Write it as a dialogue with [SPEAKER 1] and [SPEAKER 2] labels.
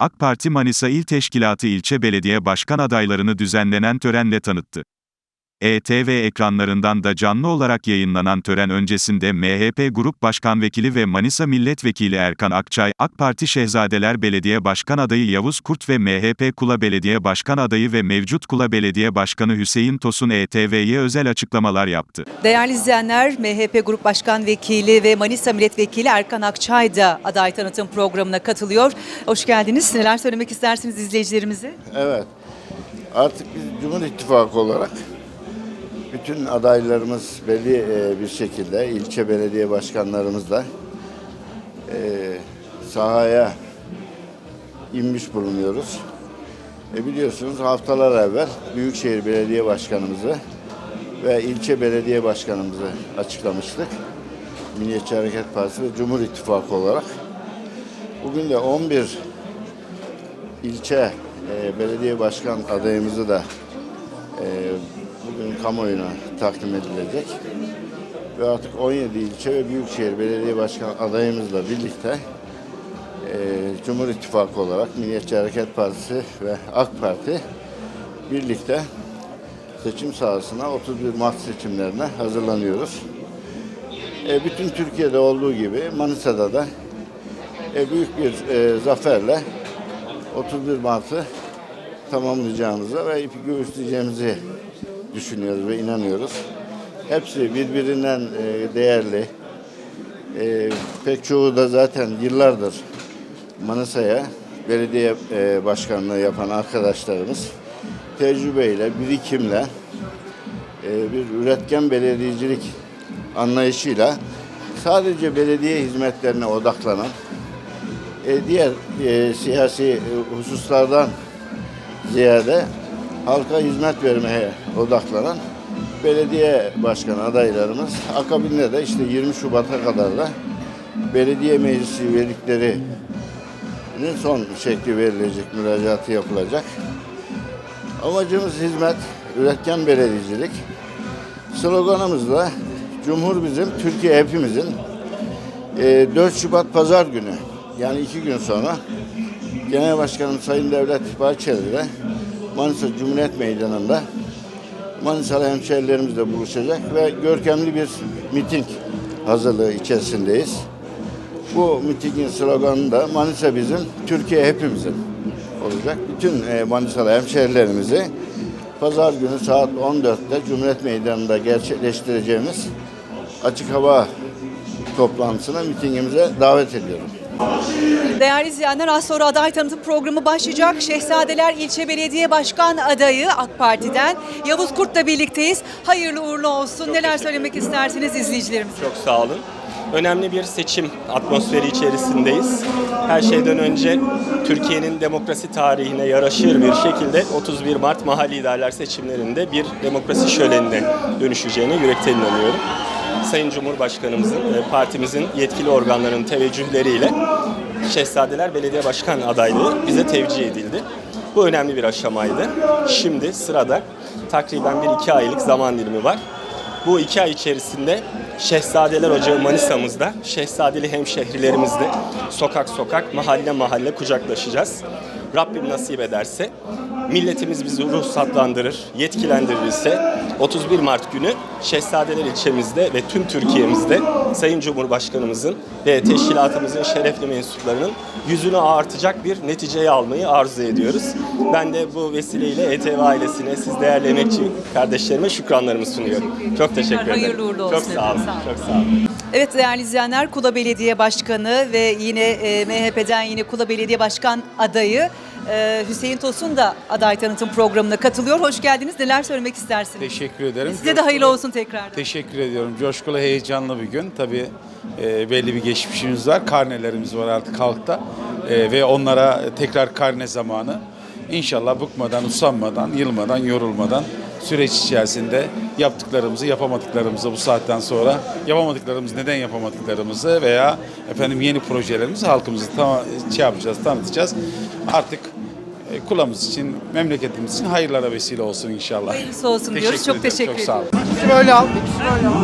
[SPEAKER 1] AK Parti Manisa İl Teşkilatı ilçe belediye başkan adaylarını düzenlenen törenle tanıttı. ETV ekranlarından da canlı olarak yayınlanan tören öncesinde MHP Grup Başkan Vekili ve Manisa Milletvekili Erkan Akçay, AK Parti Şehzadeler Belediye Başkan Adayı Yavuz Kurt ve MHP Kula Belediye Başkan Adayı ve mevcut Kula Belediye Başkanı Hüseyin Tosun ETV'ye özel açıklamalar yaptı.
[SPEAKER 2] Değerli izleyenler, MHP Grup Başkan Vekili ve Manisa Milletvekili Erkan Akçay da aday tanıtım programına katılıyor. Hoş geldiniz. Neler söylemek istersiniz izleyicilerimize?
[SPEAKER 3] Evet. Artık biz Cumhur İttifakı olarak bütün adaylarımız belli e, bir şekilde ilçe belediye başkanlarımızla e, sahaya inmiş bulunuyoruz. E biliyorsunuz haftalar evvel Büyükşehir Belediye Başkanımızı ve ilçe belediye başkanımızı açıklamıştık. Milliyetçi Hareket Partisi ve Cumhur İttifakı olarak. Bugün de 11 ilçe e, belediye başkan adayımızı da e, bugün kamuoyuna takdim edilecek. Ve artık 17 ilçe ve büyükşehir belediye başkan adayımızla birlikte e, Cumhur İttifakı olarak Milliyetçi Hareket Partisi ve AK Parti birlikte seçim sahasına 31 Mart seçimlerine hazırlanıyoruz. E, bütün Türkiye'de olduğu gibi Manisa'da da e, büyük bir e, zaferle 31 Mart'ı tamamlayacağımıza ve ipi göğüsleyeceğimizi düşünüyoruz ve inanıyoruz. Hepsi birbirinden e, değerli. E, pek çoğu da zaten yıllardır Manisa'ya belediye e, başkanlığı yapan arkadaşlarımız tecrübeyle, birikimle, bir üretken belediyecilik anlayışıyla sadece belediye hizmetlerine odaklanan, diğer siyasi hususlardan ziyade halka hizmet vermeye odaklanan belediye başkan adaylarımız. Akabinde de işte 20 Şubat'a kadar da belediye meclisi üyeliklerinin son şekli verilecek, müracaatı yapılacak. Amacımız hizmet, üretken belediyecilik. Sloganımız da Cumhur bizim, Türkiye hepimizin. E, 4 Şubat Pazar günü yani iki gün sonra Genel Başkanım Sayın Devlet Bahçeli ile Manisa Cumhuriyet Meydanı'nda Manisalı hemşehrilerimizle buluşacak ve görkemli bir miting hazırlığı içerisindeyiz. Bu mitingin sloganı da Manisa bizim, Türkiye hepimizin olacak. Bütün e, Manisalı hemşehrilerimizi Pazar günü saat 14'te Cumhuriyet Meydanı'nda gerçekleştireceğimiz açık hava toplantısına, mitingimize davet ediyorum.
[SPEAKER 2] Değerli izleyenler az sonra aday tanıtım programı başlayacak. Şehzadeler İlçe Belediye Başkan adayı AK Parti'den Yavuz Kurt'la birlikteyiz. Hayırlı uğurlu olsun. Neler söylemek istersiniz izleyicilerimize?
[SPEAKER 4] Çok sağ olun. Önemli bir seçim atmosferi içerisindeyiz. Her şeyden önce Türkiye'nin demokrasi tarihine yaraşır bir şekilde 31 Mart mahalli idareler seçimlerinde bir demokrasi şölenine dönüşeceğine yürekten inanıyorum. Sayın Cumhurbaşkanımızın, e, partimizin yetkili organlarının teveccühleriyle Şehzadeler Belediye Başkan adaylığı bize tevcih edildi. Bu önemli bir aşamaydı. Şimdi sırada takriben bir iki aylık zaman dilimi var. Bu iki ay içerisinde Şehzadeler Ocağı Manisa'mızda, Şehzadeli hemşehrilerimizle sokak sokak, mahalle mahalle kucaklaşacağız. Rabbim nasip ederse, milletimiz bizi ruhsatlandırır, yetkilendirirse 31 Mart günü Şehzadeler ilçemizde ve tüm Türkiye'mizde Sayın Cumhurbaşkanımızın ve teşkilatımızın şerefli mensuplarının yüzünü ağartacak bir neticeyi almayı arzu ediyoruz. Ben de bu vesileyle ETV ailesine, siz değerli emekçi kardeşlerime şükranlarımı sunuyorum. Çok teşekkür ederim.
[SPEAKER 2] Hayırlı uğurlu olsun
[SPEAKER 4] Çok sağ olun. Çok sağ olun.
[SPEAKER 2] Evet değerli izleyenler Kula Belediye Başkanı ve yine e, MHP'den yine Kula Belediye Başkan adayı e, Hüseyin Tosun da aday tanıtım programına katılıyor. Hoş geldiniz. Neler söylemek istersiniz?
[SPEAKER 5] Teşekkür ederim.
[SPEAKER 2] Size de hayırlı olsun tekrar.
[SPEAKER 5] Teşekkür ediyorum. Coşkulu, heyecanlı bir gün. Tabii e, belli bir geçmişimiz var. Karnelerimiz var artık halkta. E, ve onlara tekrar karne zamanı. İnşallah bıkmadan, usanmadan, yılmadan, yorulmadan süreç içerisinde yaptıklarımızı, yapamadıklarımızı bu saatten sonra yapamadıklarımız neden yapamadıklarımızı veya efendim yeni projelerimizi halkımızı tam, şey yapacağız, tanıtacağız. Artık e, kulağımız için, memleketimiz için hayırlara vesile olsun inşallah.
[SPEAKER 2] Hayırlısı olsun diyoruz. Çok
[SPEAKER 5] ederim,
[SPEAKER 2] teşekkür
[SPEAKER 5] Çok sağ olun.
[SPEAKER 6] Böyle al. ikisi böyle al.